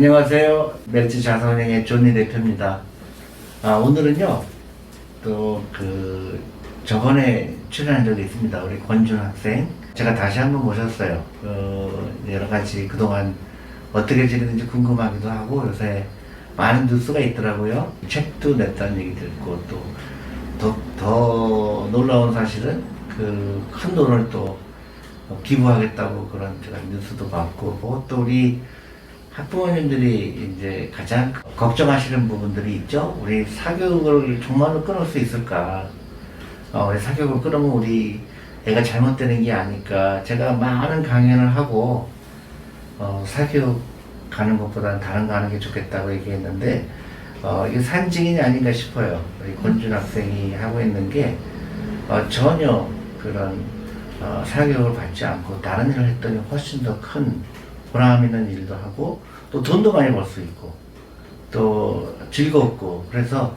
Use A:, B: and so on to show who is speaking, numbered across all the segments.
A: 안녕하세요. 멸치 자산운행의 존니 대표입니다. 아, 오늘은요, 또 그, 저번에 출연한 적이 있습니다. 우리 권준 학생. 제가 다시 한번 모셨어요. 그, 여러 가지 그동안 어떻게 지내는지 궁금하기도 하고, 요새 많은 뉴스가 있더라고요. 책도 냈다는 얘기 듣고, 또, 더, 더 놀라운 사실은 그 큰 돈을 또 기부하겠다고 그런 제가 뉴스도 봤고, 또 우리 학부모님들이 이제 가장 걱정하시는 부분들이 있죠. 우리 사교육을 정말로 끊을 수 있을까? 어, 우리 사교육을 끊으면 우리 애가 잘못되는 게 아닐까? 제가 많은 강연을 하고, 어, 사교육 가는 것보다는 다른 거 하는 게 좋겠다고 얘기했는데, 어, 이게 산증인이 아닌가 싶어요. 우리 권준 학생이 하고 있는 게, 어, 전혀 그런, 어, 사교육을 받지 않고 다른 일을 했더니 훨씬 더큰 보람 있는 일도 하고, 또 돈도 많이 벌 수 있고, 또 즐겁고, 그래서,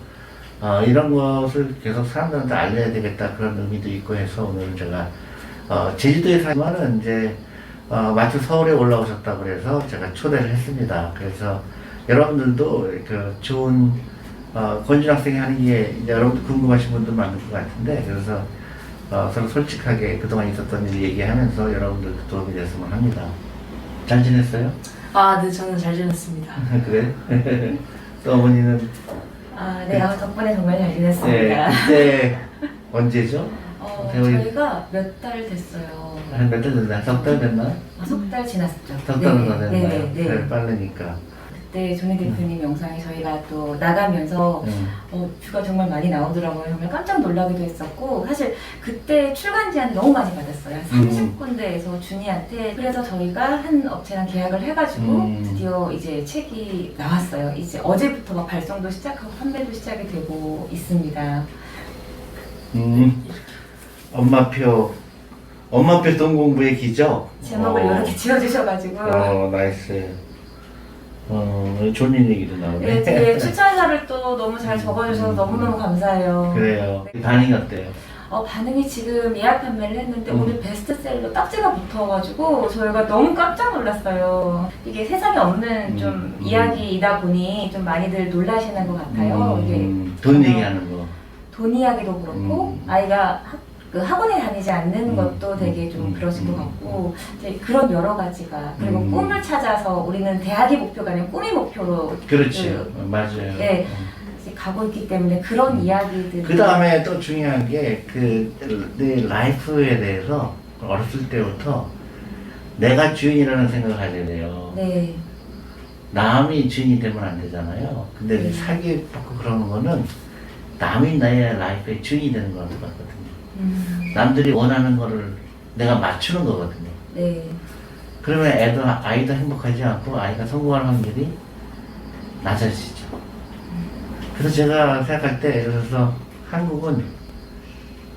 A: 어, 이런 것을 계속 사람들한테 알려야 되겠다 그런 의미도 있고 해서 오늘 제가, 어, 제주도에 살면은 이제, 어, 마침 서울에 올라오셨다고 그래서 제가 초대를 했습니다. 그래서 여러분들도 그 좋은, 어, 권준 학생이 하는 게 이제 여러분들 궁금하신 분도 많을 것 같은데, 그래서 어, 서로 솔직하게 그동안 있었던 일 얘기하면서 여러분들도 도움이 됐으면 합니다. 잘 지냈어요?
B: 아, 네, 저는 잘 지냈습니다.
A: 그래? 또 어머니는
C: 아, 네, 아, 덕분에 정말 잘
A: 네,
C: 지냈습니다.
A: 그때 언제죠?
C: 어,
A: 세월이-
C: 저희가 몇 달 됐어요.
A: 한 몇 달 됐나? 석 달 됐나?
C: 아, 석달 지났죠.
A: 석 달은 더
C: 네,
A: 됐나요?
C: 네, 네.
A: 그래, 빠르니까.
C: 그때 조니 대표님 영상이 저희가 또 나가면서
A: 응.
C: 어, 뷰가 정말 많이 나오더라고요. 정말 깜짝 놀라기도 했었고 사실 그때 출간 제안 너무 많이 받았어요.
A: 음.
C: 30군데에서 준이한테 그래서 저희가 한 업체랑 계약을 해가지고
A: 음.
C: 드디어 이제 책이 나왔어요. 이제 어제부터 막 발송도 시작하고 판매도 시작이 되고 있습니다.
A: 음, 엄마표, 엄마표 동공부의 기적.
C: 제목을
A: 어,
C: 이렇게 지어주셔가지고
A: 어, 나이스. 어, 좋은 얘기도 나오네.
C: 네, 되게 추천사를 또 너무 잘 적어주셔서
A: 음.
C: 너무너무 감사해요.
A: 그래요. 반응이 어때요?
C: 어, 반응이 지금 예약 판매를 했는데
A: 음.
C: 오늘 베스트셀러 딱지가 붙어가지고 저희가 너무 깜짝 놀랐어요. 이게 세상에 없는
A: 음.
C: 좀
A: 음.
C: 이야기이다 보니 좀 많이들 놀라시는 것 같아요. 이게
A: 음, 돈 얘기하는 거.
C: 돈 이야기도 그렇고
A: 음.
C: 아이가 학, 그 학원에 다니지 않는
A: 음.
C: 것도 되게 좀
A: 음.
C: 그러신 것
A: 음.
C: 같고 이제 그런 여러 가지가 그리고
A: 음.
C: 꿈을 찾아서 우리는 대학이 목표가 아니라 꿈이 목표로
A: 그렇지.
C: 그-
A: 어, 맞아요.
C: 네. 이제 가고 있기 때문에 그런
A: 음.
C: 이야기들이
A: 그 다음에 또 중요한 게, 그, 내 라이프에 대해서 어렸을 때부터 내가 주인이라는 생각을 하게 돼요.
C: 네.
A: 남이 주인이 되면 안 되잖아요. 근데
C: 네.
A: 사기 받고 그러는 거는 남이 나의 라이프의 주인이 되는 똑같거든요.
C: 음,
A: 남들이 원하는 거를 내가 맞추는 거거든요.
C: 네.
A: 그러면 애도, 아이도 행복하지 않고 아이가 성공할 확률이 낮아지죠. 그래서 제가 생각할 때, 예를 들어서 한국은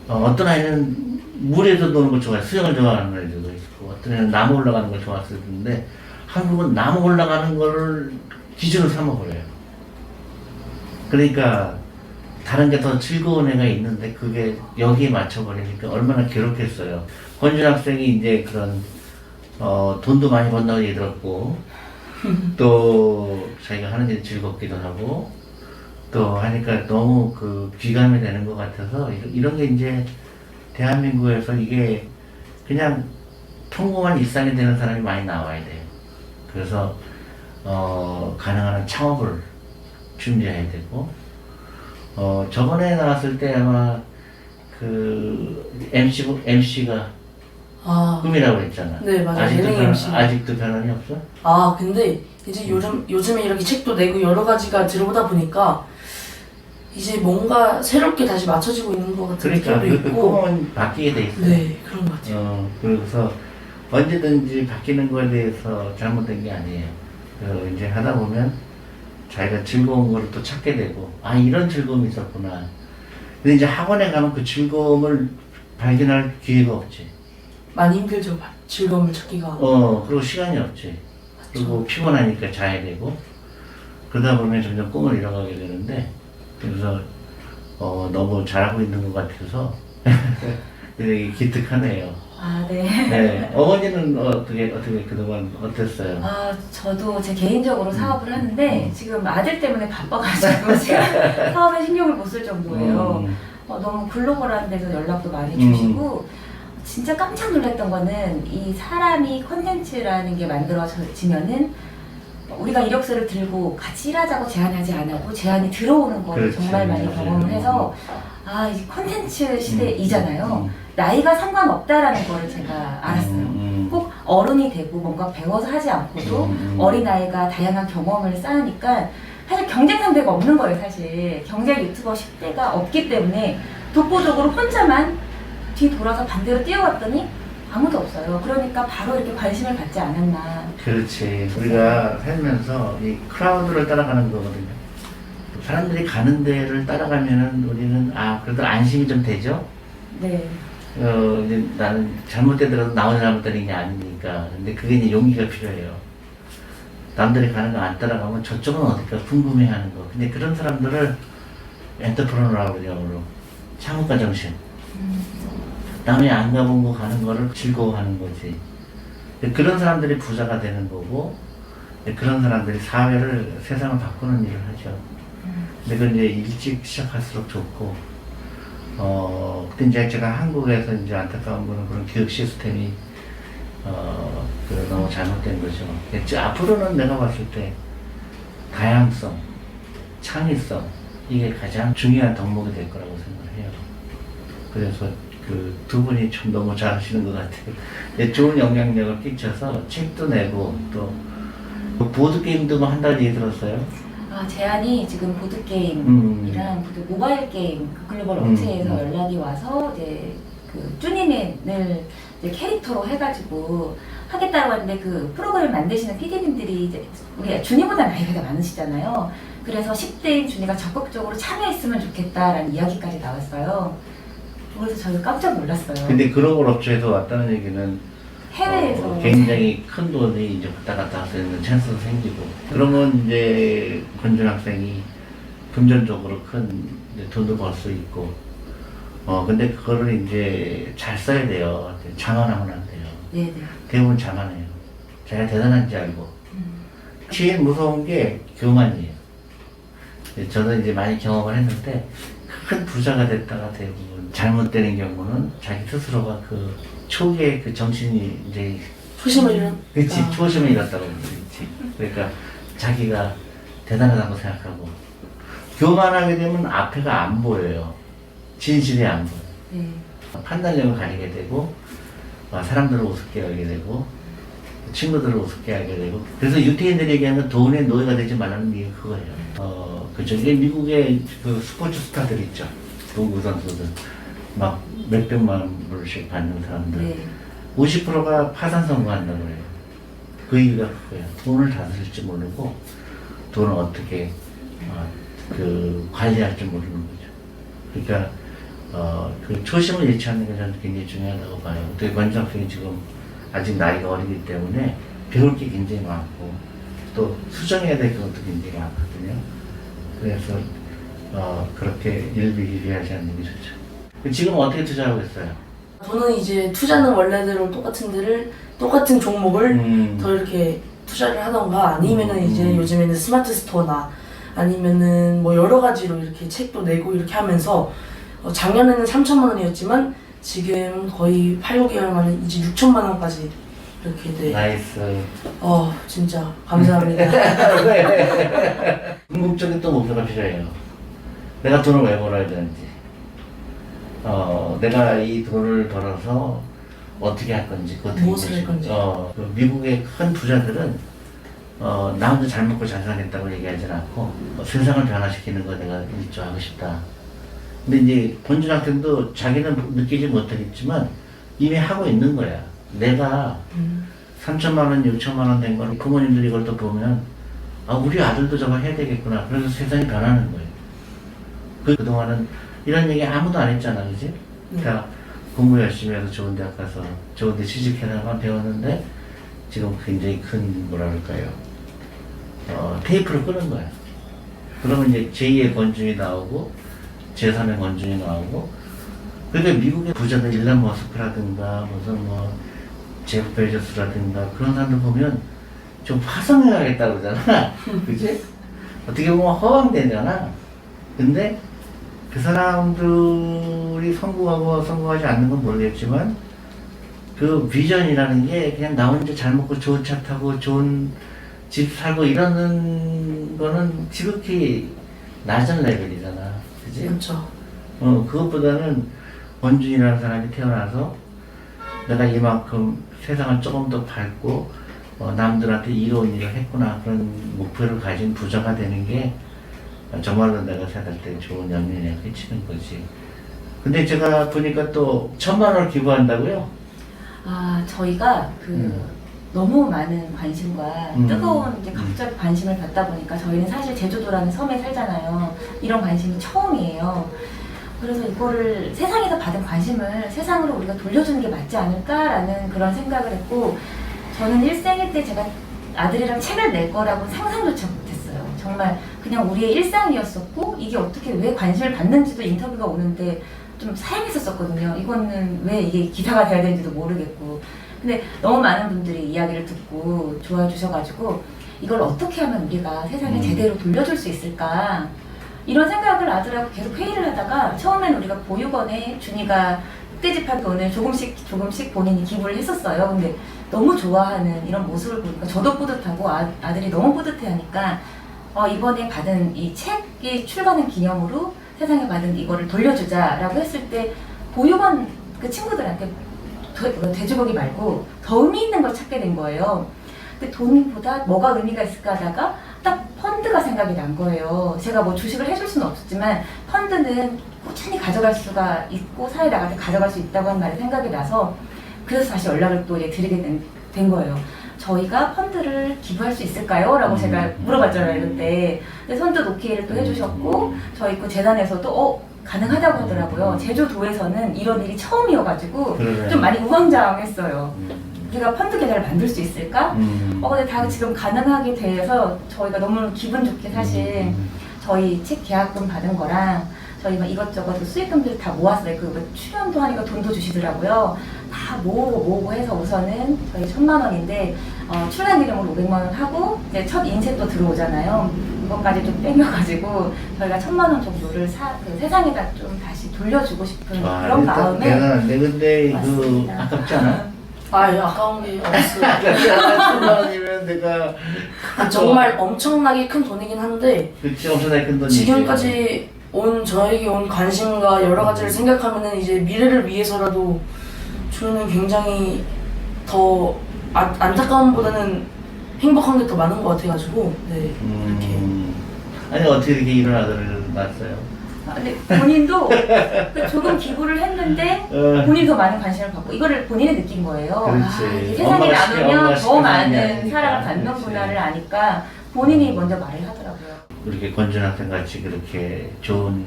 A: 어, 떤 아이는 물에서 노는 걸 좋아해, 수영을 좋아하는 애들도 있고, 어떤 애는 나무 올라가는 걸 좋아했을 텐데, 한국은 나무 올라가는 거를 기준으로 삼아버려요. 그러니까, 다른 게 더 즐거운 애가 있는데, 그게 여기에 맞춰버리니까 얼마나 괴롭겠어요. 권준 학생이 이제 그런, 어, 돈도 많이 번다고 얘기 들었고, 또 자기가 하는 일이 즐겁기도 하고, 또 하니까 너무 그 귀감이 되는 것 같아서 이런- 게 이제 대한민국에서 이게 그냥 평범한 일상이 되는 사람이 많이 나와야 돼요. 그래서 어 가능한 한 창업을 준비해야 되고 어 저번에 나왔을 때 아마 그 MC MC가
B: 아,
A: 꿈이라고 했잖아.
B: 네, 맞아요.
A: 아직도
B: 예능
A: 변,
B: MC.
A: 아직도 변함이 없어?
B: 아, 근데 이제 요즘, 요즘에 이렇게 책도 내고 여러 가지가 들어오다 보니까 이제 뭔가 새롭게 다시 맞춰지고 있는 것 같은
A: 그러니까
B: 느낌도
A: 그, 그
B: 있고.
A: 꿈은 바뀌게 돼 있어.
B: 네, 그런 것 같아요.
A: 어, 그래서 언제든지 바뀌는 거에 대해서 잘못된 게 아니에요. 그래서 이제 하다 보면 자기가 즐거운 거를 또 찾게 되고, 아, 이런 즐거움이 있었구나. 근데 이제 학원에 가면 그 즐거움을 발견할 기회가 없지.
B: 많이 힘들죠, 바- 즐거움을 찾기가.
A: 어, 그리고 시간이 없지. 그리고 피곤하니까 자야 되고, 그러다 보면 점점 꿈을 잃어가게 되는데, 그래서, 어, 너무 잘하고 있는 것 같아서 되게 기특하네요.
C: 아, 네.
A: 네. 어머니는 어떻게 어떻게 그동안 어땠어요?
C: 아, 저도 제 개인적으로 사업을 하는데
A: 음.
C: 지금 아들 때문에 바빠가지고 제가 사업에 신경을 못 쓸 정도예요.
A: 음,
C: 어, 너무 글로벌한 데서 연락도 많이
A: 음.
C: 주시고 진짜 깜짝 놀랐던 거는 이 사람이 컨텐츠라는 게 만들어지면은 우리가 이력서를 들고 같이 일하자고 제안하지 않았고 제안이 들어오는 거를
A: 그렇지.
C: 정말 많이
A: 맞아요.
C: 경험을 해서 아, 이 컨텐츠 시대이잖아요.
A: 음,
C: 나이가 상관없다라는 거를 제가 알았어요.
A: 음,
C: 꼭 어른이 되고 뭔가 배워서 하지 않고도
A: 음, 음.
C: 어린아이가 다양한 경험을 쌓으니까 사실 경쟁 상대가 없는 거예요 사실 경제 유튜버 10대가 없기 때문에 독보적으로 혼자만 뒤 돌아서 반대로 뛰어갔더니 아무도 없어요 그러니까 바로 이렇게 관심을 갖지 않았나
A: 그렇지. 우리가 살면서 이 크라우드를 따라가는 거거든요. 사람들이 가는 데를 따라가면은 우리는 아 그래도 안심이 좀 되죠.
C: 네
A: 어 이제 나는 잘못되더라도 나 혼자 잘못되는 게 아니니까. 근데 그게 이제 용기가 필요해요. 남들이 가는 거 안 따라가면 저쪽은 어떨까 궁금해하는 거. 근데 그런 사람들을 엔터프로너라고 그러죠. 창업가 정신. 남이 안 가본 거 가는 거를 즐거워하는 거지. 그런 사람들이 부자가 되는 거고, 그런 사람들이 사회를, 세상을 바꾸는 일을 하죠. 근데 그건 이제 일찍 시작할수록 좋고, 어, 그때 이제 제가 한국에서 이제 안타까운 거는 그런 교육 시스템이, 어, 그 너무 잘못된 거죠. 앞으로는 내가 봤을 때, 다양성, 창의성, 이게 가장 중요한 덕목이 될 거라고 생각을 해요. 그래서 그 두 분이 좀 너무 잘하시는 것 같아요. 예, 좋은 영향력을 끼쳐서 책도 내고 또 보드 게임도 뭐 한다는 얘기 들었어요.
C: 아, 제안이 지금 보드 게임이랑
A: 음.
C: 보드 모바일 게임 그 글로벌
A: 음,
C: 업체에서
A: 음.
C: 연락이 와서 이제 그 쭈니맨을 이제 캐릭터로 해가지고 하겠다고 하는데 그 프로그램 만드시는 PD님들이 이제 우리 준이보다 나이가 더 많으시잖아요. 그래서 10대인 준이가 적극적으로 참여했으면 좋겠다라는 이야기까지 나왔어요. 그래서 저희가 깜짝 놀랐어요.
A: 근데 글로벌 업체에서 왔다는 얘기는
C: 해외에서
A: 어, 굉장히 큰 돈이 이제 왔다 갔다 할수 있는 찬스도 생기고 그러면 이제 권준 학생이 금전적으로 큰 이제 돈도 벌 수 있고 어 근데 그거를 이제 잘 써야 돼요. 자만하면 안 돼요.
C: 네네.
A: 대부분 자만해요. 제가 대단한지 알고. 제일 무서운 게 교만이에요. 네, 저도 이제 많이 경험을 했는데 큰 부자가 됐다가 대부분 잘못되는 경우는 자기 스스로가 그 초기에 그 정신이 이제
B: 초심을 잃은
A: 그치
B: 아.
A: 초심을 잃었다고 그러지. 그러니까 자기가 대단하다고 생각하고 교만하게 되면 앞에가 안 보여요. 진실이 안 보여.
C: 네.
A: 판단력을 가지게 되고 어, 사람들을 우습게 알게 되고 친구들을 우습게 알게 되고 그래서 유태인들이 얘기하는 돈의 노예가 되지 말라는 이유가 그거예요. 어, 그죠. 이게 미국의 그 스포츠 스타들 있죠. 농구 선수들 막 몇백만 불씩 받는 사람들
C: 네.
A: 50%가 파산 선고한다고 그래요. 그 이유가 그거예요. 돈을 다스릴지 모르고 돈을 어떻게 어, 그 관리할지 모르는 거죠. 그러니까 어, 그 초심을 잃지 않는 게 저는 굉장히 중요하다고 봐요. 어떻게 관장 학생이 지금 아직 나이가 어리기 때문에 배울 게 굉장히 많고 또 수정해야 될 것도 굉장히 많거든요. 그래서 어, 그렇게 일비일비하지 않는 게 좋죠. 지금 어떻게 투자하고 있어요?
B: 저는 이제 투자는 원래대로 똑같은 데를 똑같은 종목을
A: 음,
B: 더 이렇게 투자를 하던가 아니면은
A: 음.
B: 이제 요즘에는 스마트 스토어나 아니면은 뭐 여러 가지로 이렇게 책도 내고 이렇게 하면서 어, 작년에는 3천만 원이었지만 지금 거의 8, 6개월 만에 이제 6천만 원까지 이렇게 돼.
A: 나이스.
B: 어 진짜 감사합니다.
A: 궁극적인 또 목표가 필요해요. 내가 돈을 왜 벌어야 되는지. 어, 내가 이 돈을 벌어서 어떻게 할 건지,
B: 무엇을 할 건지.
A: 어, 그 미국의 큰 부자들은 어, 나 혼자 잘 먹고 잘 살겠다고 얘기하지 않고 어, 세상을 변화시키는 거 내가 일조하고 싶다. 근데 이제 학생도 자기는 느끼지 못하겠지만 이미 하고 있는 거야. 내가
B: 음,
A: 3천만 원, 6천만 원 된 거를 부모님들이 이걸 또 보면 아 우리 아들도 저거 해야 되겠구나. 그래서 세상이 변하는 거예요. 그 그동안은 이런 얘기 아무도 안 했잖아, 그지?
B: 네.
A: 다 공부 열심히 해서 좋은 대학 가서 좋은 데 취직해서만 배웠는데 지금 굉장히 큰 뭐라 그럴까요? 어, 테이프를 끄는 거야. 그러면 이제 제2의 권중이 나오고 제3의 권중이 나오고 근데 미국의 부자들 일란 머스크라든가 무슨 뭐 제프 베조스라든가 그런 사람들 보면 좀 화성해야겠다 그러잖아. 그지? 어떻게 보면 허황되잖아. 근데 그 사람들이 성공하고 성공하지 않는 건 모르겠지만 그 비전이라는 게 그냥 나 혼자 잘 먹고 좋은 차 타고 좋은 집 살고 이러는 거는 지극히 낮은 레벨이잖아. 그지?
B: 그렇죠.
A: 어, 그것보다는 원준이라는 사람이 태어나서 내가 이만큼 세상을 조금 더 밝고 어, 남들한테 이로운 일을 했구나 그런 목표를 가진 부자가 되는 게 정말로 내가 생각할 때 좋은 영향을 끼치는 거지. 근데 제가 보니까 또 천만 원을 기부한다고요?
C: 아 저희가 그
A: 음.
C: 너무 많은 관심과
A: 음.
C: 뜨거운 이제 갑자기 관심을 받다 보니까 저희는 사실 제주도라는 섬에 살잖아요. 이런 관심이 처음이에요. 그래서 이거를 세상에서 받은 관심을 세상으로 우리가 돌려주는 게 맞지 않을까라는 그런 생각을 했고 저는 일생일 때 제가 아들이랑 책을 낼 거라고 상상조차. 정말 그냥 우리의 일상이었었고 이게 어떻게 왜 관심을 받는지도 인터뷰가 오는데 좀 사양했었었거든요. 이거는 왜 이게 기사가 돼야 되는지도 모르겠고. 근데 너무 많은 분들이 이야기를 듣고 좋아해 주셔가지고 이걸 어떻게 하면 우리가 세상에
A: 음.
C: 제대로 돌려줄 수 있을까 이런 생각을 아들하고 계속 회의를 하다가 처음엔 우리가 보육원에 준이가 흑돼지판 돈을 조금씩 조금씩 본인이 기부를 했었어요. 근데 너무 좋아하는 이런 모습을 보니까 저도 뿌듯하고 아, 아들이 너무 뿌듯해하니까 어, 이번에 받은 이 책이 출간한 기념으로 세상에 받은 이거를 돌려주자라고 했을 때 보육원 그 친구들한테 돼- 그 돼지고기 말고 더 의미 있는 걸 찾게 된 거예요. 근데 돈보다 뭐가 의미가 있을까 하다가 딱 펀드가 생각이 난 거예요. 제가 뭐 주식을 해줄 수는 없었지만 펀드는 꾸준히 가져갈 수가 있고 사회 나갈 때 가져갈 수 있다고 한 말이 생각이 나서 그래서 다시 연락을 또 드리게 된, 된 거예요. 저희가 펀드를 기부할 수 있을까요? 라고
A: 음.
C: 제가 물어봤잖아요, 그때. 근데 선뜻 오케이를 또 해주셨고, 저희 그 재단에서도, 어, 가능하다고 하더라고요. 제주도에서는 이런 일이 처음이어가지고,
A: 그러네.
C: 좀 많이 우왕좌왕했어요.
A: 음.
C: 우리가 펀드 계좌를 만들 수 있을까?
A: 음.
C: 어, 근데 다 지금 가능하게 돼서 저희가 너무 기분 좋게 사실
A: 음.
C: 저희 책 계약금 받은 거랑 저희 막 이것저것 그 수익금들 다 모았어요. 그뭐 출연도 하니까 돈도 주시더라고요. 다 모으고 모으고 해서 우선은 저희 천만 원인데 어, 출연 기념으로 500만 원 하고 이제 첫 인쇄 또 들어오잖아요. 이것까지 좀 땡겨가지고 저희가 천만 원 정도를 사, 그 세상에다 좀 다시 돌려주고 싶은
A: 아,
C: 그런
A: 일단
C: 마음에
A: 내 근데 그
C: 맞습니다.
A: 아깝지 않아?
B: 아, 예, 아까운 게
A: 않아? 천만 원이면 내가
B: 아, 정말 엄청나게 큰 돈이긴 한데
A: 그치 엄청나게 큰 돈이지.
B: 지금까지 온 저에게 온 관심과 여러 가지를 생각하면은 이제 미래를 위해서라도 저는 굉장히 더 아, 안타까움보다는 행복한 게 더 많은 것 같아가지고 네 이렇게
A: 음. 아니 어떻게 이렇게 이런 아들을 낳았어요?
C: 아, 근데 본인도 그 조금 기부를 했는데
A: 어.
C: 본인이 더 많은 관심을 받고 이거를 본인이 느낀 거예요.
A: 그렇지.
C: 아, 이게 세상에
A: 엄마가 시켜, 엄마가
C: 나누면
A: 시켜 더게
C: 많은
A: 아니니까.
C: 사랑을. 받는구나를 아니까 본인이 먼저 말을 하더라고요.
A: 이렇게 권준 학생 같이 그렇게 좋은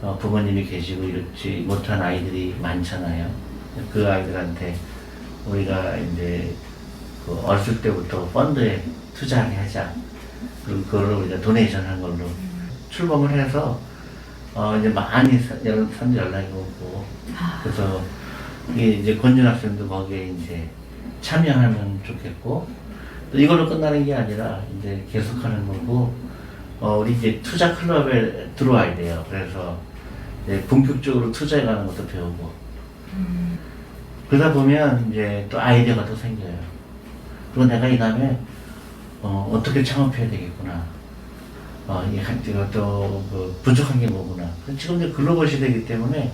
A: 어, 부모님이 계시고 이렇지 못한 아이들이 많잖아요. 그 아이들한테 우리가 이제 그 어렸을 때부터 펀드에 투자를 하자. 그리고 그거를 우리가 도네이션 한 걸로 출범을 해서 어 이제 많이 사- 여러 사람들 연락이 오고
C: 아,
A: 그래서 이게 이제 권준 학생도 거기에 이제 참여하면 좋겠고 또 이걸로 끝나는 게 아니라 이제 계속하는 거고 어 우리 이제 투자 클럽에 들어와야 돼요. 그래서 이제 본격적으로 투자해가는 것도 배우고
C: 음,
A: 그러다 보면 이제 또 아이디어가 또 생겨요. 그리고 내가 이 다음에 어, 어떻게 창업해야 되겠구나. 어, 이 한- 제가 또그 부족한 게 뭐구나. 지금 이제 글로벌 시대이기 때문에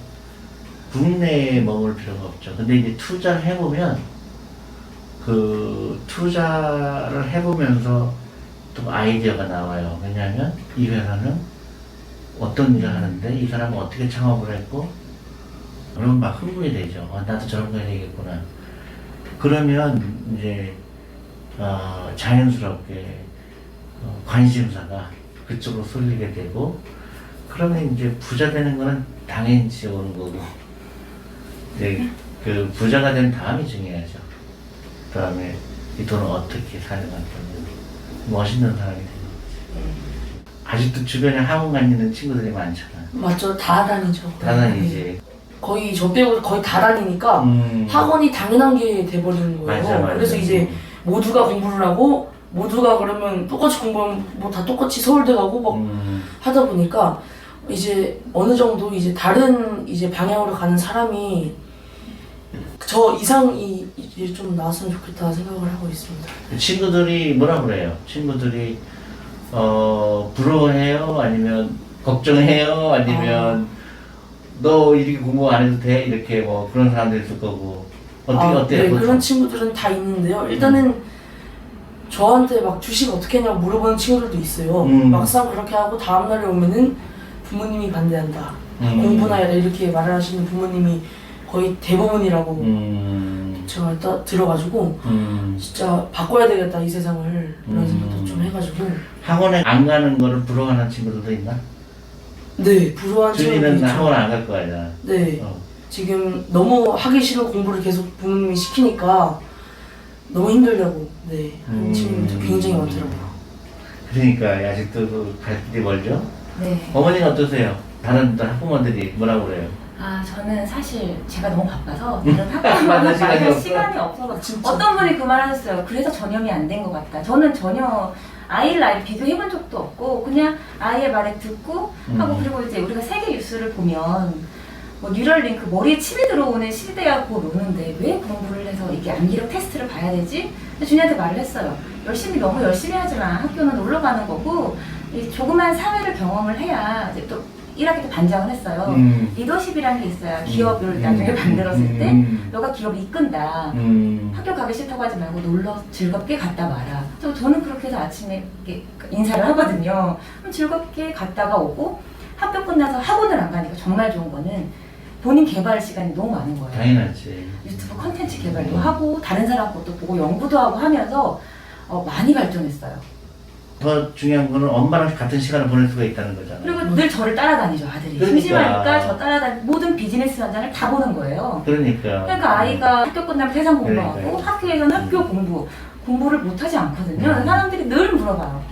A: 국내에 머물 필요가 없죠. 근데 이제 투자를 해보면 그 투자를 해보면서 또 아이디어가 나와요. 왜냐하면 이 회사는 어떤 일을 하는데 이 사람은 어떻게 창업을 했고 그러면 막 흥분이 되죠. 아, 나도 저런 거 해야 되겠구나. 그러면 이제 어, 자연스럽게 어, 관심사가 그쪽으로 쏠리게 되고 그러면 이제 부자 되는 거는 당연히 오는 거고 이제 그 부자가 된 다음이 중요하죠. 그 다음에 이 돈을 어떻게 사용할 거냐 멋있는 사람이 되는 거지. 아직도 주변에 학원 다니는 친구들이 많잖아.
B: 맞죠 다 다니죠.
A: 다단이지.
B: 거의 저 빼고 거의 다 다니니까
A: 음.
B: 학원이 당연한 게 돼버리는 거예요.
A: 맞아, 맞아.
B: 그래서 이제 모두가 공부를 하고 모두가 그러면 똑같이 공부하면 뭐 다 똑같이 서울대 가고 막
A: 음.
B: 하다 보니까 이제 어느 정도 이제 다른 이제 방향으로 가는 사람이 저 이상 이 이제 좀 나왔으면 좋겠다 생각을 하고 있습니다.
A: 친구들이 뭐라 그래요? 친구들이 어 부러워해요? 아니면 걱정해요? 아니면 너 이렇게 공부 안 해도 돼? 이렇게 뭐 그런 사람들 있을 거고 어떻게
B: 아,
A: 어때요?
B: 네,
A: 보통?
B: 그런 친구들은 다 있는데요. 일단은 저한테 막 주식 어떻게 했냐고 물어보는 친구들도 있어요.
A: 음.
B: 막상 그렇게 하고 다음날에 오면은 부모님이 반대한다.
A: 음.
B: 공부나 해라 이렇게 말을 하시는 부모님이 거의 대부분이라고
A: 음,
B: 제가 딱 들어가지고
A: 음.
B: 진짜 바꿔야 되겠다 이 세상을 이런
A: 음.
B: 생각도 좀 해가지고
A: 학원에 안 가는 거를 부러워하는 친구들도 있나?
B: 네 친구들도
A: 준이는
B: 있죠.
A: 학원 안 갈 거 아니야?
B: 네
A: 어.
B: 지금 너무 하기 싫은 공부를 계속 부모님이 시키니까 너무 힘들다고 네 하는
A: 음.
B: 친구들도 굉장히 많더라고요.
A: 그러니까 아직도 그갈 길이 멀죠?
C: 네.
A: 어머니는 어떠세요? 다른 학부모들이 뭐라고 그래요?
C: 아 저는 사실 제가 너무 바빠서 다른 학교만
A: 만날 시간이 없어?
C: 시간이 없어서
B: 진짜.
C: 어떤 분이 그 말 하셨어요. 그래서 전염이 안 된 것 같다. 저는 전혀 아이를 아예 비교해본 적도 없고 그냥 아이의 말에 듣고 하고
A: 음.
C: 그리고 이제 우리가 세계 뉴스를 보면 뭐 뉴럴링크 머리에 침이 들어오는 시대하고 노는데 왜 공부를 해서 이게 암기력 테스트를 봐야 되지? 근데 준이한테 말을 했어요. 열심히 너무 열심히 하지만 학교는 놀러 가는 거고 이 조그만 사회를 경험을 해야 이제 또 1학기 때 반장을 했어요.
A: 음.
C: 리더십이라는 게 있어야 기업을
A: 음.
C: 나중에
A: 음.
C: 만들었을 때
A: 음.
C: 너가 기업을 이끈다.
A: 음.
C: 학교 가기 싫다고 하지 말고 놀러 즐겁게 갔다 와라. 저, 저는 그렇게 해서 아침에 인사를 하거든요. 그럼 즐겁게 갔다가 오고 학교 끝나서 학원을 안 가니까 정말 좋은 거는 본인 개발 시간이 너무 많은 거예요.
A: 당연하지.
C: 유튜브 컨텐츠 개발도 하고 다른 사람 것도 보고 연구도 하고 하면서 어, 많이 발전했어요.
A: 더 중요한 거는 엄마랑 같은 시간을 보낼 수가 있다는 거잖아.
C: 그리고 늘 저를 따라다니죠 아들이.
A: 그러니까.
C: 심심하니까 저 따라다니 모든 비즈니스 현장을 다 보는 거예요.
A: 그러니까.
C: 그러니까 아이가 학교 끝나면 세상 공부하고
A: 그러니까요.
C: 학교에서는 학교 공부 공부를 못하지 않거든요.
A: 음.
C: 사람들이 늘 물어봐요.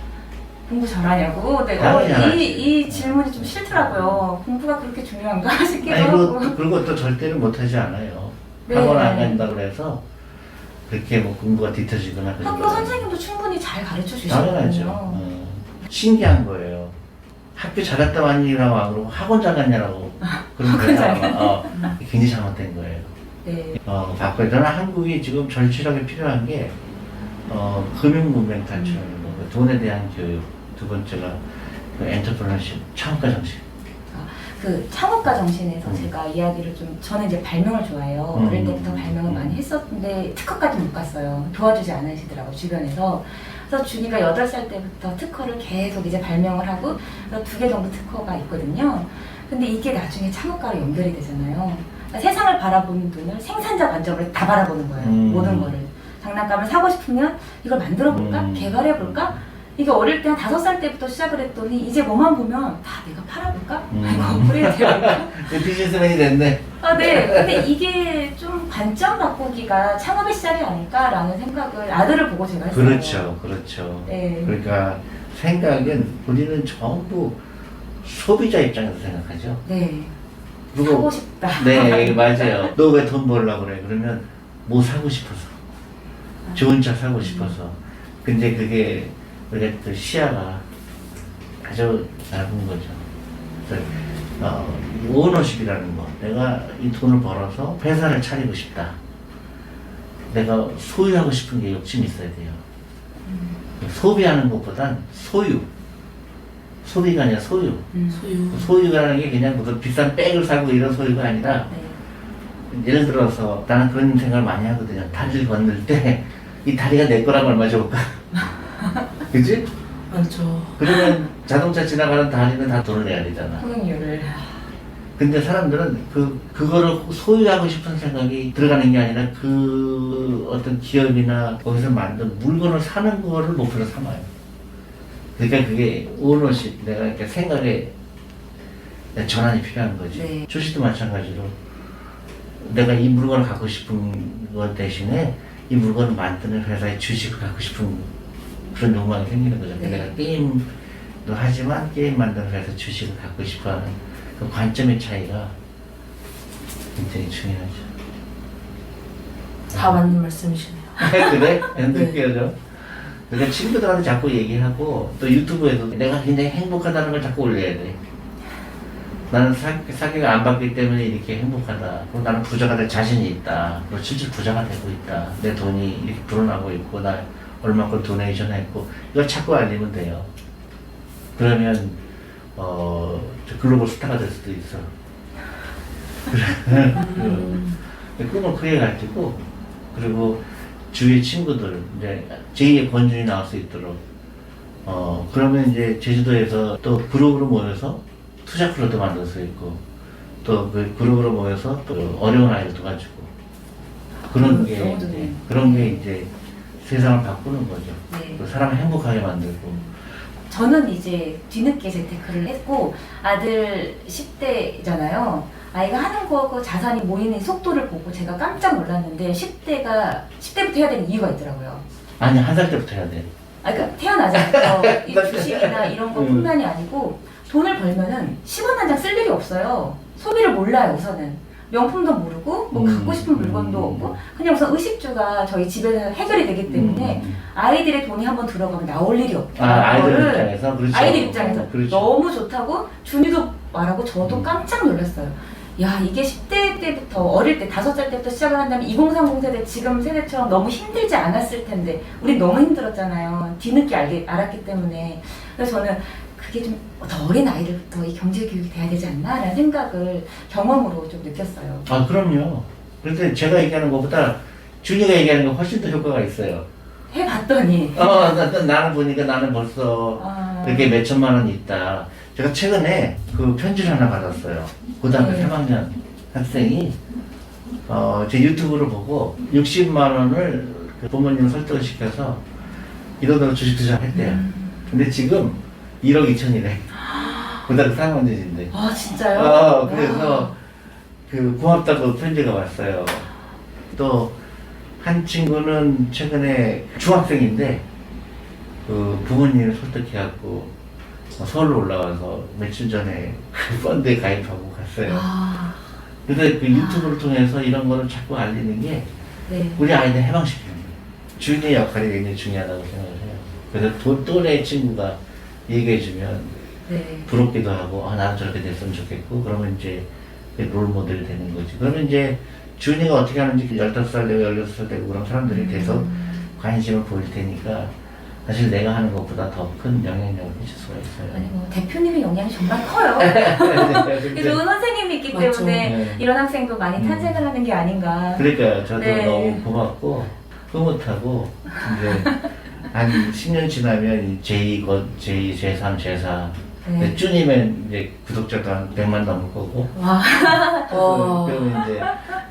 C: 공부 잘하냐고. 근데 어,
A: 당연히 안 하지.
C: 이, 이 질문이 좀 싫더라고요. 공부가 그렇게 중요한가 싶기도
A: 아니,
C: 하고.
A: 그, 그리고 또 절대로 못하지 않아요.
C: 네.
A: 학원 안 간다고 그래서 그렇게 뭐 공부가 뒤처지거나 그런
C: 학교
A: 거.
C: 선생님도 충분히 잘 가르쳐
A: 당연하죠.
C: 주시거든요.
A: 어. 신기한 거예요. 학교 잘 갔다 왔니라고 안 그러고 학원 잘 갔냐라고 그런
C: 학원
A: 거예요. 어, 굉장히 잘못된 거예요.
C: 네.
A: 어, 바꿔야 저는 한국이 지금 절실하게 필요한 게 어, 금융 문명 탈출하는 거, 그 돈에 대한 교육. 두 번째가 그 엔터프레너십, 창업가 정신.
C: 그 창업가 정신에서
A: 음.
C: 제가 이야기를 좀 저는 이제 발명을 좋아해요.
A: 음.
C: 어릴 때부터 발명을 많이 했었는데 특허까지 못 갔어요. 도와주지 않으시더라고 주변에서. 그래서 준이가 8살 때부터 특허를 계속 이제 발명을 하고 두 개 정도 특허가 있거든요. 근데 이게 나중에 창업가로 연결이 되잖아요. 그러니까 세상을 바라보는 눈을 생산자 관점으로 다 바라보는 거예요.
A: 음.
C: 모든 거를. 장난감을 사고 싶으면 이걸 만들어 볼까?
A: 음.
C: 개발해 볼까? 이게 어릴 때 한 다섯 살 때부터 시작을 했더니 이제 뭐만 보면 다 내가 팔아볼까?
A: 음.
C: 이거 브레이드 해볼까?
A: 비즈니스맨이 됐네.
C: 아, 네. 근데 이게 좀 관점 바꾸기가 창업의 시작이 아닐까라는 생각을 아들을 보고 제가 했어요.
A: 그렇죠, 그렇죠.
C: 네.
A: 그러니까 생각은 우리는 전부 소비자 입장에서 생각하죠.
C: 네.
A: 그리고
C: 사고 싶다.
A: 네, 맞아요. 너 왜 돈 벌려고 그래? 그러면 뭐 사고 싶어서. 좋은 차 사고 싶어서. 근데 그게 우리가 그 시야가 아주 넓은 거죠. 그래서 어, 오너십이라는 거. 내가 이 돈을 벌어서 회사를 차리고 싶다. 내가 소유하고 싶은 게 욕심이 있어야 돼요. 소비하는 것보단 소유. 소비가 아니라 소유.
C: 음.
B: 소유.
A: 소유라는 게 그냥 무슨 비싼 백을 사고 이런 소유가 아니라
C: 네.
A: 예를 들어서 나는 그런 생각을 많이 하거든요. 다리를 건들 때이 다리가 내 거라고 얼마 좋을까? 그지?
B: 맞죠.
A: 그러면 자동차 지나가는 다리는 다 돈을 내야 되잖아.
C: 통행료를.
A: 근데 사람들은 그, 그거를 소유하고 싶은 생각이 들어가는 게 아니라 그 어떤 기업이나 거기서 만든 물건을 사는 거를 목표로 삼아요. 그러니까 그게 오너십, 내가 이렇게 생각에 전환이 필요한 거지.
C: 네.
A: 주식도 마찬가지로 내가 이 물건을 갖고 싶은 것 대신에 이 물건을 만드는 회사의 주식을 갖고 싶은 그런 욕망이 생기는 거죠.
C: 네.
A: 내가 게임도 하지만 게임 회사 주식을 갖고 싶어 하는 그 관점의 차이가 굉장히 중요하죠.
B: 다 맞는 말씀이시네요.
A: 그래?
B: 네.
A: 느껴져. 그러니까 친구들한테 자꾸 얘기하고 또 유튜브에도 내가 굉장히 행복하다는 걸 자꾸 올려야 돼. 나는 사, 사기를 안 받기 때문에 이렇게 행복하다. 그리고 나는 부자가 될 자신이 있다. 그리고 실제 부자가 되고 있다. 내 돈이 이렇게 불어나고 있고 나 얼마큼 도네이션 했고 이걸 자꾸 알리면 돼요. 그러면 어, 저 글로벌 스타가 될 수도 있어.
B: 음.
A: 꿈을 크게 가지고 그리고 주위 친구들 이제 제2의 권준이 나올 수 있도록 어 그러면 이제 제주도에서 또 그룹으로 모여서 투자 클럽도 만들 수 있고 또 그 그룹으로 모여서 또 어려운 아이들도 가지고 그런
C: 음,
A: 게. 그런 게 이제 세상을 바꾸는 거죠.
C: 네.
A: 그 사람을 행복하게 만들고
C: 저는 이제 뒤늦게 재테크를 했고 아들 10대잖아요. 아이가 하는 거고 자산이 모이는 속도를 보고 제가 깜짝 놀랐는데 10대가 10대부터 해야 되는 이유가 있더라고요.
A: 아니 한 살 때부터 해야 돼.
C: 아, 그러니까 태어나자마자 이 주식이나 이런
A: 음.
C: 것뿐만이 아니고 돈을 벌면은 10원 한 장 쓸 일이 없어요. 소비를 몰라요 우선은. 명품도 모르고 뭐
A: 음.
C: 갖고 싶은 물건도
A: 음.
C: 없고 그냥 우선 의식주가 저희 집에서 해결이 되기 때문에
A: 음.
C: 아이들의 돈이 한번 들어가면 나올 일이 없다.
A: 아 아이들
C: 그거를
A: 입장에서 그렇죠.
C: 아이들 입장에서
A: 그렇죠.
C: 너무 좋다고 준이도 말하고 저도
A: 음.
C: 깜짝 놀랐어요. 야 이게 10대 때부터 어릴 때 다섯 살 때부터 시작을 한다면 2030 세대 지금 세대처럼 너무 힘들지 않았을 텐데 우리 너무 힘들었잖아요. 뒤늦게 알게, 알았기 때문에 그래서 저는 그게 좀 더 어린 아이들부터 이 경제 교육이 돼야 되지 않나라는 생각을 경험으로 좀 느꼈어요.
A: 아 그럼요. 그런데 제가 얘기하는 것보다 준이가 얘기하는 게 훨씬 더 효과가 있어요.
C: 해봤더니
A: 어, 나, 나, 나는 보니까 나는 벌써
C: 아,
A: 이렇게 몇 천만 원이 있다. 제가 최근에 그 편지를 하나 받았어요. 고등학교
C: 네.
A: 3학년 학생이 어, 제 유튜브를 보고 60만 원을 그 부모님을 설득을 시켜서 이러다가 주식 투자를 했대요.
C: 음.
A: 근데 지금 1억 2천이래. 고등학교 3학년인데.
C: 아 진짜요?
A: 어,
C: 와.
A: 그래서 그 고맙다고 편지가 왔어요. 또 한 친구는 최근에 중학생인데 그 부모님을 설득해갖고 서울로 올라와서 며칠 전에 그 펀드에 가입하고 갔어요.
C: 아,
A: 근데 그 유튜브를 통해서 이런 거를 자꾸 알리는 게
C: 네.
A: 우리 아이들 해방시키는 거예요. 주인의 역할이 굉장히 중요하다고 생각을 해요. 그래서 또 또래 친구가 얘기해주면
C: 네.
A: 부럽기도 하고 아 나도 저렇게 됐으면 좋겠고 그러면 이제 롤 모델이 되는 거지 그러면 이제 준이가 어떻게 하는지 15살 되고 16살 되고 그런 사람들이 계속 관심을 보일 테니까 사실 내가 하는 것보다 더 큰 영향력을 미칠 수가 있어요
C: 아니 뭐 대표님의 영향이 정말 커요. 좋은 선생님이 있기
B: 맞죠.
C: 때문에
A: 네.
C: 이런 학생도 많이
A: 음.
C: 탄생을 하는 게 아닌가.
A: 그러니까요 저도
C: 네.
A: 너무 고맙고 흐뭇하고 이제 한 10년 지나면 제2, 제2, 제3, 제4
C: 네.
A: 쭈님은 이제 구독자가 한 100만 넘을 거고
C: 와,
B: 와.
A: 그러면 이제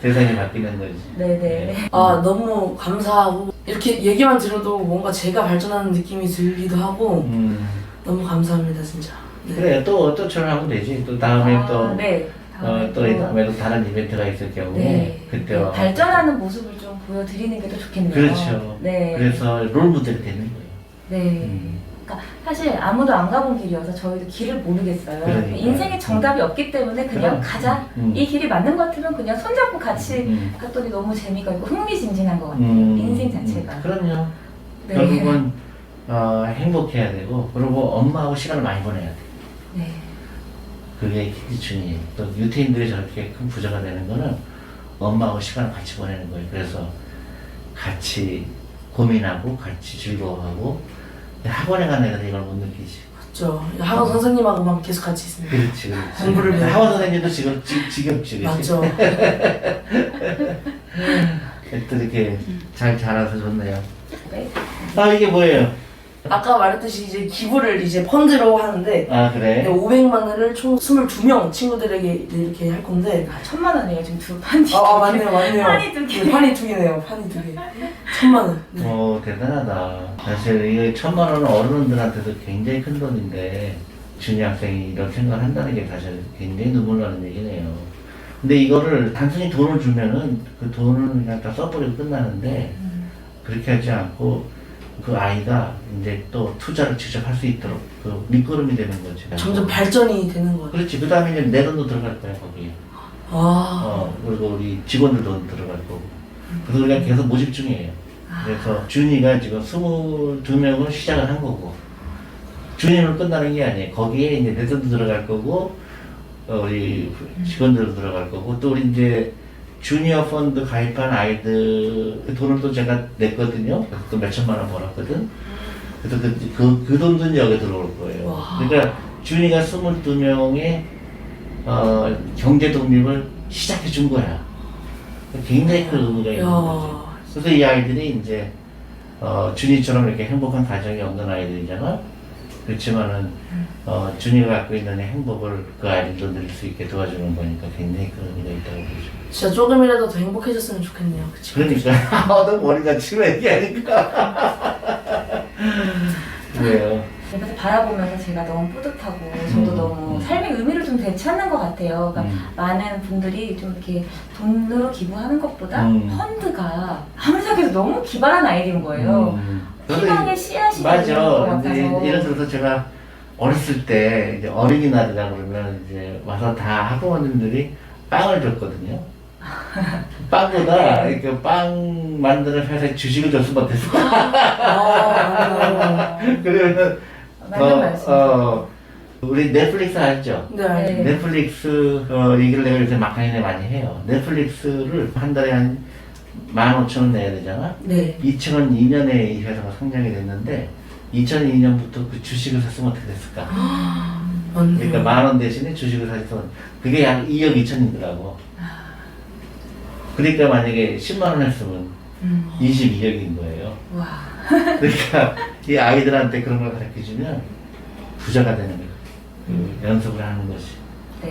A: 세상이 바뀌는 거지
C: 네네.
B: 아 너무 감사하고 이렇게 얘기만 들어도 뭔가 제가 발전하는 느낌이 들기도 하고
A: 음.
B: 너무 감사합니다 진짜. 네.
A: 그래 또 또처럼 하면 되지 또 다음에
C: 아,
A: 또
C: 네.
A: 어, 또 다음에도 다른 이벤트가 있을 경우에
C: 네.
A: 그때
C: 네,
A: 와
C: 발전하는 모습을 좀 보여드리는 게 더 좋겠네요.
A: 그렇죠
C: 네.
A: 그래서 롤 모델이 되는 거예요
C: 네.
A: 음.
C: 그러니까 사실 아무도 안 가본 길이어서 저희도 길을 모르겠어요.
A: 그러니까요.
C: 인생에 정답이 없기 때문에 그냥
A: 그럼.
C: 가자.
A: 음.
C: 이 길이 맞는 것 같으면 그냥 손잡고 같이
A: 음.
C: 갔더니 너무 재미가 있고 흥미진진한 것 같아요.
A: 음.
C: 인생 자체가.
A: 음. 그럼요
C: 네.
A: 결국은 어, 행복해야 되고 그리고 엄마하고 시간을 많이 보내야 돼
C: 네.
A: 그게 기준이에요 또 유태인들이 저렇게 큰 부자가 되는 거는 엄마하고 시간을 같이 보내는 거예요 그래서 같이 고민하고 같이 즐거워하고 학원에 가는 애들은 이걸 못 느끼지
B: 그렇죠. 학원 선생님하고만 계속 같이 있습니다.
A: 그렇지, 그렇지.
B: 공부를 해요.
A: 학원 선생님도 지금 지, 지겹지, 그렇지?
B: 맞죠.
A: 또 이렇게 잘 자라서 좋네요.
C: 네.
A: 아 이게 뭐예요?
B: 아까 말했듯이 이제 기부를 이제 펀드로 하는데
A: 아 그래?
B: 500만 원을 총 22명 친구들에게 이렇게 할 건데
C: 아, 천만 원이에요. 지금 두 판이.
B: 아, 아 맞네요 맞네요
C: 판이 두 개.
B: 네, 판이 두 개네요 판이 두개 천만 원 네.
A: 어 대단하다. 사실 이게 천만 원은 어른들한테도 굉장히 큰 돈인데 준이 학생이 이런 생각을 한다는 게 사실 굉장히 눈물 나는 얘기네요. 근데 이거를 단순히 돈을 주면은 그 돈을 그냥 다 써버리고 끝나는데
C: 음.
A: 그렇게 하지 않고 그 아이가 이제 또 투자를 직접 할 수 있도록 그 밑거름이 되는 거지.
B: 점점 발전이 되는 거예요
A: 그렇지. 그 다음에 이제 내 돈도 들어갈 거야, 거기.
B: 아,
A: 어, 그리고 우리 직원들도 들어갈 거고. 그래서 우리가 계속 모집 중이에요. 그래서 준이가 지금 22명을 시작을 한 거고, 준이는 끝나는 게 아니에요. 거기에 이제 내들도 들어갈 거고, 어, 우리 직원들도 들어갈 거고, 또 우리 이제 주니어 펀드 가입한 아이들 그 돈을 또 제가 냈거든요. 또 몇천만 원 벌었거든. 그래서 그, 그, 그 돈도 여기 들어올 거예요.
B: 와.
A: 그러니까 준이가 22명의 어, 경제 독립을 시작해 준 거야. 굉장히 큰 의미가 있는 거지.
B: 야,
A: 그래서 이 아이들이 이제 어, 준이처럼 이렇게 행복한 가정이 없는 아이들이잖아. 그렇지만은 어, 준이가 갖고 있는 행복을 그 아이들도 누릴 수 있게 도와주는 거니까 굉장히 큰 의미가 있다고 보죠.
B: 진짜 조금이라도 더 행복해졌으면 좋겠네요. 그치?
A: 그러니까 아, 너 머리가 치고 얘기하니까 그래요.
C: 그래서 바라보면서 제가 너무 뿌듯하고 저도
A: 음,
C: 너무
A: 음.
C: 삶의 의미를 좀 되찾는 것 같아요. 그러니까
A: 음.
C: 많은 분들이 좀 이렇게 돈으로 기부하는 것보다
A: 음.
C: 펀드가 아무리 생각해도 너무 기발한 아이디어인 거예요.
A: 음.
C: 희망의 씨앗이 되는 것
A: 맞아.
C: 같아서
A: 이제 예를 들어서 제가 어렸을 때 이제 어린이날이라 그러면 이제 와서 다 학부모님들이 빵을 줬거든요. 빵보다
C: 네.
A: 이렇게 빵 만드는 회사에 주식을 줬으면 어땠어?
B: 아,
A: 그러면은
C: 맞는 말씀.
A: 어, 우리 넷플릭스 알죠?
B: 네.
C: 네.
A: 넷플릭스 어, 얘기를 내가 요새 막판에 많이 해요. 넷플릭스를 한 달에 한 15,000원 내야 되잖아?
B: 네.
A: 2002년에 이 회사가 상장이 됐는데 2002년부터 그 주식을 샀으면 어떻게 됐을까?
B: 맞네요.
A: 그러니까 만 원 대신에 주식을 사서 그게 약 2억 2천이더라고. 그러니까 만약에 10만 원 했으면
B: 음.
A: 22억인 거예요.
C: 와.
A: 그러니까 이 아이들한테 그런 걸 가르쳐 주면 부자가 되는 거예요. 그 연습을 하는 것이.
C: 네.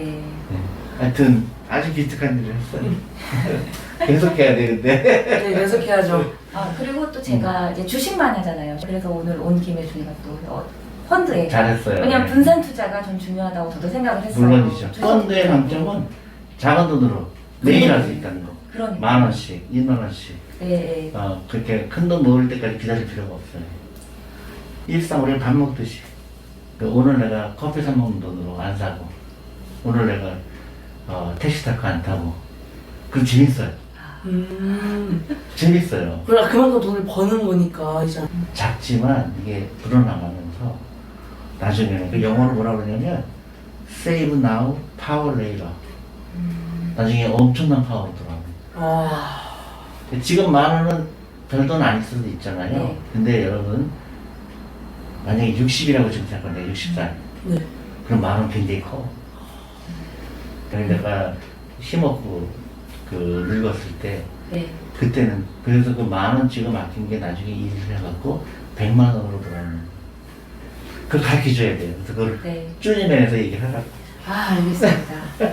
A: 네. 하여튼 아주 기특한 일을 했어요. 계속 해야 되는데.
B: 네, 계속해야죠.
C: 아 그리고 또
A: 음.
C: 제가 이제 주식만 하잖아요. 그래서 오늘 온 김에 저희가 또 어, 펀드에
A: 잘했어요.
C: 왜냐면
A: 네.
C: 분산 투자가 좀 중요하다고 저도 생각을 했어요.
A: 물론이죠.
C: 주식
A: 펀드의. 강점은 작은 돈으로 매일 할 수 있다는 거.
C: 그러니까.
A: 만 원씩, 2만 원씩.
C: 네, 네.
A: 어, 그렇게 큰 돈 모을 때까지 기다릴 필요가 없어요. 일상 우리 밥 먹듯이. 그 오늘 내가 커피 사 먹는 돈으로 안 사고, 오늘 내가 어, 택시 타고 안 타고. 그 재밌어요.
B: 음.
A: 재밌어요.
B: 그러니까 그만큼 돈을 버는 거니까 이제.
A: 작지만 이게 불어나가면서 나중에는 그 영어로 뭐라 그러냐면 save now, power later. 나중에 엄청난 파워로 돌아옵니다.
B: 아,
A: 지금 만 원은 별돈 아닐 수도 있잖아요.
C: 네.
A: 근데 여러분 만약에 60이라고 지금 생각하는데 60살
B: 네.
A: 그럼 만 원 굉장히 커. 그래서 내가 힘없고 그 늙었을 때
C: 네.
A: 그때는 그래서 그 만원 지금 아낀 게 나중에 일을 해갖고 100만 원으로 돌아오는. 그걸 가르쳐줘야 돼요. 그래서 그걸
C: 네.
A: 쭈님에서 얘기를 하라고.
C: 아 알겠습니다. 아유,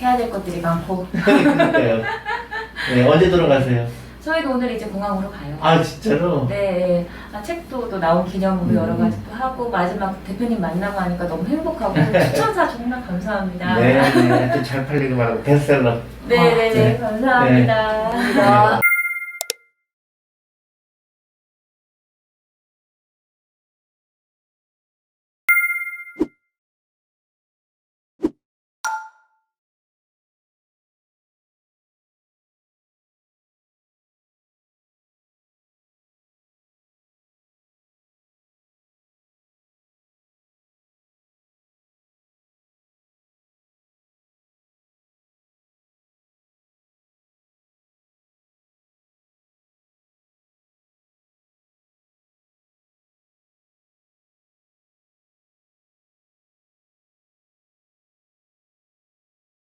C: 해야 될 것들이 많고
A: 그러니까요. 네, 언제 들어가세요?
C: 저희도 오늘 이제 공항으로 가요.
A: 아 진짜로?
C: 네, 네. 아, 책도 또 나온 기념으로
A: 음.
C: 여러 가지 또 하고 마지막 대표님 만나고 하니까 너무 행복하고 추천사 정말 감사합니다.
A: 네, 네. 잘 팔리고 말고 베스트셀러.
C: 네, 네, 네.
A: 네.
C: 감사합니다.
B: 감사합니다.